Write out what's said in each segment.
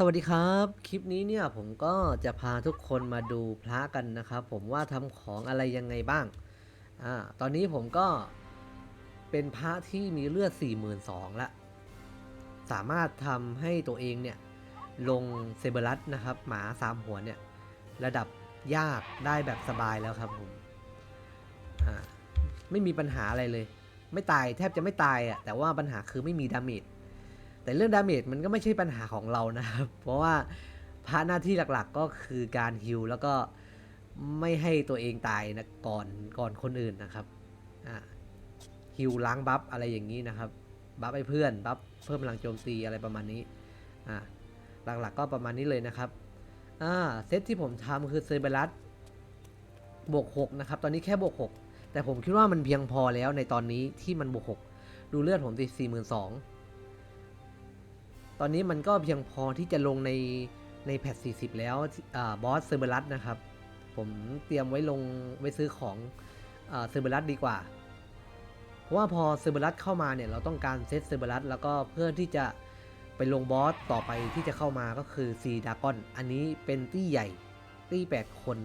สวัสดีครับ คลิปนี้เนี่ยผมก็จะพาทุกคนมาดูพระกันนะครับผมว่าทำของอะไรยังไงบ้างอ่าตอนนี้ผมก็เป็นพระที่มีเลือด 4 2 0 0 0ละสามารถทำให้ตัวเองเนี่ยลงเซเบรัสนะครับ หมาสามหัวเนี่ยระดับยากได้แบบสบายแล้วครับผมอ่าไม่มีปัญหาอะไรเลย ไม่ตายแทบจะไม่ตายอะแต่ว่าปัญหาคือไม่มีดาเมจ แต่เรื่องดาเมจมันก็ไม่ใช่ปัญหาของเรานะครับ เพราะว่าพระหน้าที่หลักๆก็คือการฮิลแล้วก็ไม่ให้ตัวเองตายนะก่อนก่อนคนอื่นนะครับฮิลล้างบัฟอะไรอย่างนี้นะครับบัฟให้เพื่อนบัฟเพิ่มพลังโจมตีอะไรประมาณนี้อ่าหลักๆก็ประมาณนี้เลยนะครับอ่าเซตที่ผมทำคือเซเบรัสบวก6นะครับตอนนี้แค่บวก6แต่ผมคิดว่ามันเพียงพอแล้วในตอนนี้ที่มันบวก6ดูเลือดผมติสี่หมื่นสอง ตอนนี้มันก็เพียงพอที่จะลงในในแพท40 แล้วบอสเซอร์เบรัสนะครับ ผมเตรียมไว้ลงไว้ซื้อของเซอร์เบรัสดีกว่า เพราะว่าพอเซอร์เบรัสเข้ามาเนี่ยเราต้องการเซตเซอร์เบรัสแล้วก็เพื่อที่จะไปลงบอสต่อไปที่จะเข้ามาก็คือซีดากอน อันนี้เป็นตี้ใหญ่ตี้ 8 คน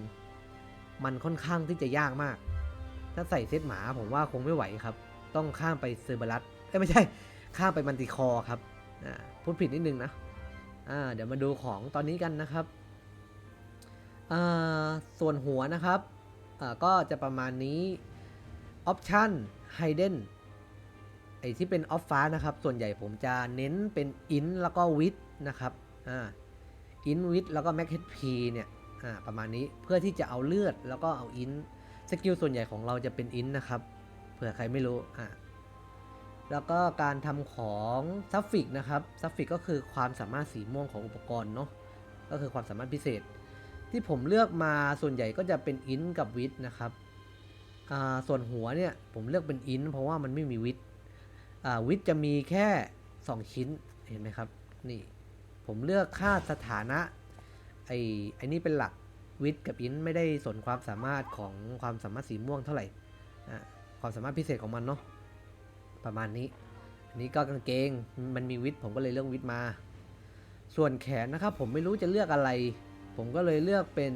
มันค่อนข้างที่จะยากมาก ถ้าใส่เซตหมาผมว่าคงไม่ไหวครับ ต้องข้ามไปเซอร์เบรัสเอ้ยไม่ใช่ ข้ามไปมันติคอครับ พูดผิดนิดนึงนะเดี๋ยวมาดูของตอนนี้กันนะครับส่วนหัวนะครับก็จะประมาณนี้ออปชั่น Hidden ไอที่เป็นออฟฟ้านะครับ ส่วนใหญ่ผมจะเน้นเป็นอินแล้วก็วิดนะครับ อ่า อินวิดแล้วก็แม็กเฮดพีเนี่ย อ่า ประมาณนี้ เพื่อที่จะเอาเลือดแล้วก็เอาอิน สกิลส่วนใหญ่ของเราจะเป็นอินนะครับ เผื่อใครไม่รู้ อ่า แล้วก็การทำของซัฟฟิกนะครับซัฟฟิกก็คือความสามารถสีม่วงของอุปกรณ์เนาะก็คือความสามารถพิเศษ ที่ผมเลือกมาส่วนใหญ่ก็จะเป็นอินกับวิทนะครับส่วนหัวเนี่ยผมเลือกเป็นอินเพราะว่ามันไม่มีวิทวิทจะมีแค่ 2 ชิ้นเห็นไหมครับนี่ผมเลือกค่าสถานะไอ้ไอ้นี่เป็นหลักวิทกับอินไม่ได้สนความสามารถของความสามารถสีม่วงเท่าไหร่ความสามารถพิเศษของมันเนาะ ประมาณนี้ อันนี้ก็กางเกงมันมีวิทย์ผมก็เลยเลือกวิทย์มา ส่วนแขนนะครับผมไม่รู้จะเลือกอะไร ผมก็เลยเลือกเป็น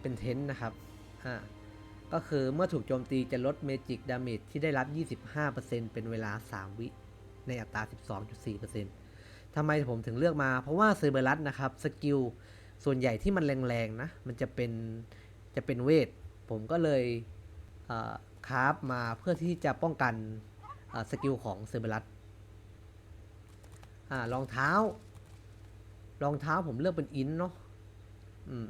เป็นเทนต์นะครับอ่าก็คือเมื่อถูกโจมตีจะลดเมจิกดาเมจที่ได้รับ 25%เป็นเวลา 3 วิในอัตรา 12.4%ทำไมผมถึงเลือกมา เพราะว่าเซอร์เบรัสนะครับสกิลส่วนใหญ่ที่มันแรงๆนะ มันจะเป็นจะเป็นเวท ผมก็เลยคราฟมาเพื่อที่จะป้องกัน สกิลของเซอร์เบรัสอ่ารองเท้ารองเท้าผมเลือกเป็นอินเนาะอืม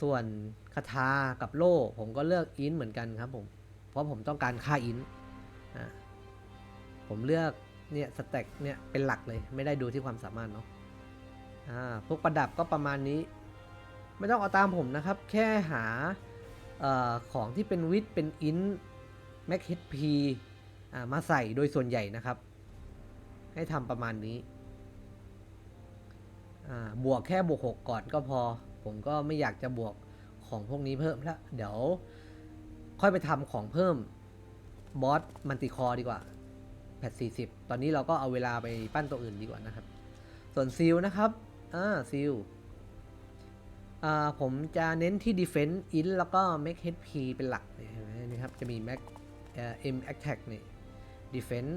ส่วนคาถากับโล่ ผมก็เลือกอินเหมือนกันครับผม เพราะผมต้องการค่าอินอ่าผมเลือกเนี่ยสแต็กเนี่ยเป็นหลักเลย ไม่ได้ดูที่ความสามารถเนาะอ่าพวกประดับก็ประมาณนี้ ไม่ต้องเอาตามผมนะครับ แค่หาอของที่เป็นวิทเป็นอิน แม็ก HP มาใส่โดยส่วนใหญ่นะครับ ให้ทำประมาณนี้ บวกแค่บวก 6 ก่อนก็พอ ผมก็ไม่อยากจะบวกของพวกนี้เพิ่มแล้ว เดี๋ยวค่อยไปทำของเพิ่มบอสมันติคอดีกว่าแพท40 ตอนนี้เราก็เอาเวลาไปปั้นตัวอื่นดีกว่านะครับ ส่วนซิลนะครับ อ่าซิลอ่าผมจะเน้นที่ Defense In แล้วก็ Make HP เป็นหลักนี่ครับจะมี Mac M Attack นี่ Defense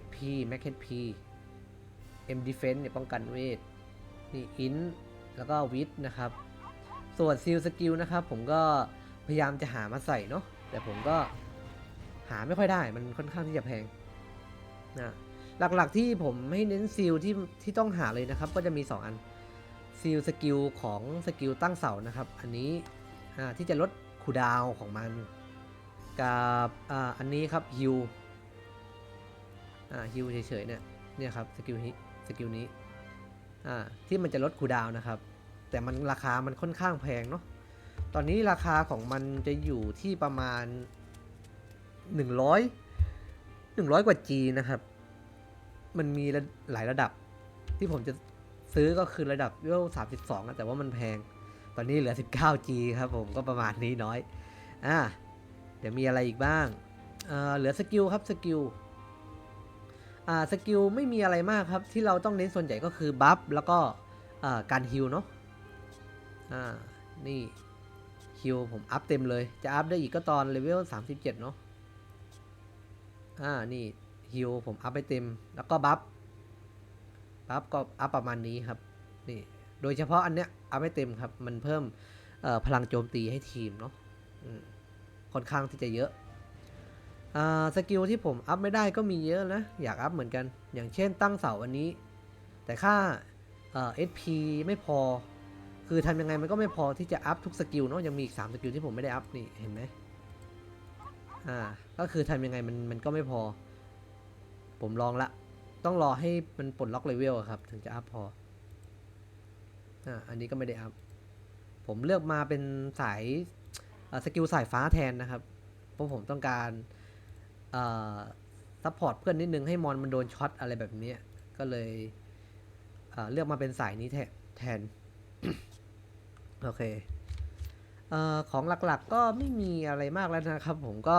HP Mac HP M Defense เนี่ยป้องกันเวท นี่ In แล้วก็ Wit นะครับ ส่วน Seal Skill นะครับ ผมก็พยายามจะหามาใส่เนาะแต่ผมก็หาไม่ค่อยได้มันค่อนข้างที่จะแพงนะหลักๆที่ผมให้เน้นซีลที่ที่ต้องหาเลยนะครับ ก็จะมี 2 อันซีลสกิลของสกิลตั้งเสานะครับ อันนี้ที่จะลดคูดาวของมัน กับอ่าอันนี้ครับฮิวอ่าฮิวเฉยๆเนี่ยเนี่ยครับสกิลนี้สกิลนี้อ่าที่มันจะลดคูดาวนะครับ แต่มันราคามันค่อนข้างแพงเนาะตอนนี้ราคาของมันจะอยู่ที่ประมาณ 100 100 กว่า G นะครับ มันมีหลายระดับที่ผมจะซื้อก็คือระดับเวล32อะแต่ว่ามันแพง ตอนนี้เหลือ 19G ครับผมก็ประมาณนี้น้อยอ่า ดี๋ยวมีอะไรอีกบ้างเเหลือสกิลครับสกิลสกิลไม่มีอะไรมากครับที่เราต้องเน้นส่วนใหญ่ก็คือบัฟแล้วก็การฮิลเนาะนี่ฮิลผมอัพเต็มเลย จะอัพได้อีกก็ตอนเลเวล 37 เนาะอ่านี่ฮิลผมอัพไปเต็ม แล้วก็บัฟบัฟก็อัพประมาณนี้ครับนี่โดยเฉพาะอันเนี้ยอัพไม่เต็มครับ มันเพิ่มพลังโจมตีให้ทีมเนาะ ค่อนข้างที่จะเยอะสกิลที่ผมอัพไม่ได้ก็มีเยอะนะ อยากอัพเหมือนกัน อย่างเช่นตั้งเสาอันนี้ แต่ค่าเอ่อ SP ไม่พอ คือทำยังไงมันก็ไม่พอที่จะอัพทุกสกิลเนาะยังมีอีก 3 สกิลที่ผมไม่ได้อัพนี่เห็นไหมอ่าก็คือทำยังไงมันมันก็ไม่พอ ผมลองละ ต้องรอให้มันปลดล็อกเลเวลครับ ถึงจะอัพพออ่าอันนี้ก็ไม่ได้อัพผมเลือกมาเป็นสาย สกิลสายฟ้าแทนนะครับ เพราะผมต้องการซัพพอร์ตเพื่อนนิดนึงให้มอนมันโดนช็อตอะไรแบบนี้ ก็เลยเเลือกมาเป็นสายนี้แทน โอเคอของหลักๆก็ไม่มีอะไรมากแล้วนะครับ ผมก็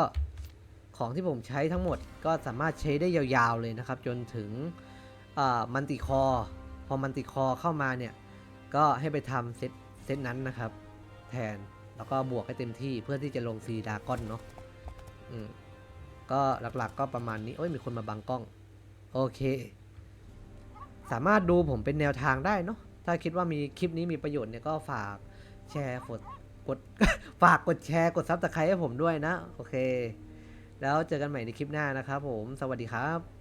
ของที่ผมใช้ทั้งหมดก็สามารถใช้ได้ยาวๆเลยนะครับ จนถึงมันติคอ พอมันติคอเข้ามาเนี่ย ก็ให้ไปทำเซตเซตนั้นนะครับ แทน แล้วก็บวกให้เต็มที่เพื่อที่จะลงซีดากอนเนาะอืมก็หลักๆก็ประมาณนี้ โอ้ยมีคนมาบังกล้อง โอเค สามารถดูผมเป็นแนวทางได้เนาะถ้าคิดว่ามีคลิปนี้มีประโยชน์เนี่ยก็ฝากแชร์กดกดฝากกดแชร์กดซับสไครต์ให้ผมด้วยนะ โอเค แล้วเจอกันใหม่ในคลิปหน้านะครับผม สวัสดีครับ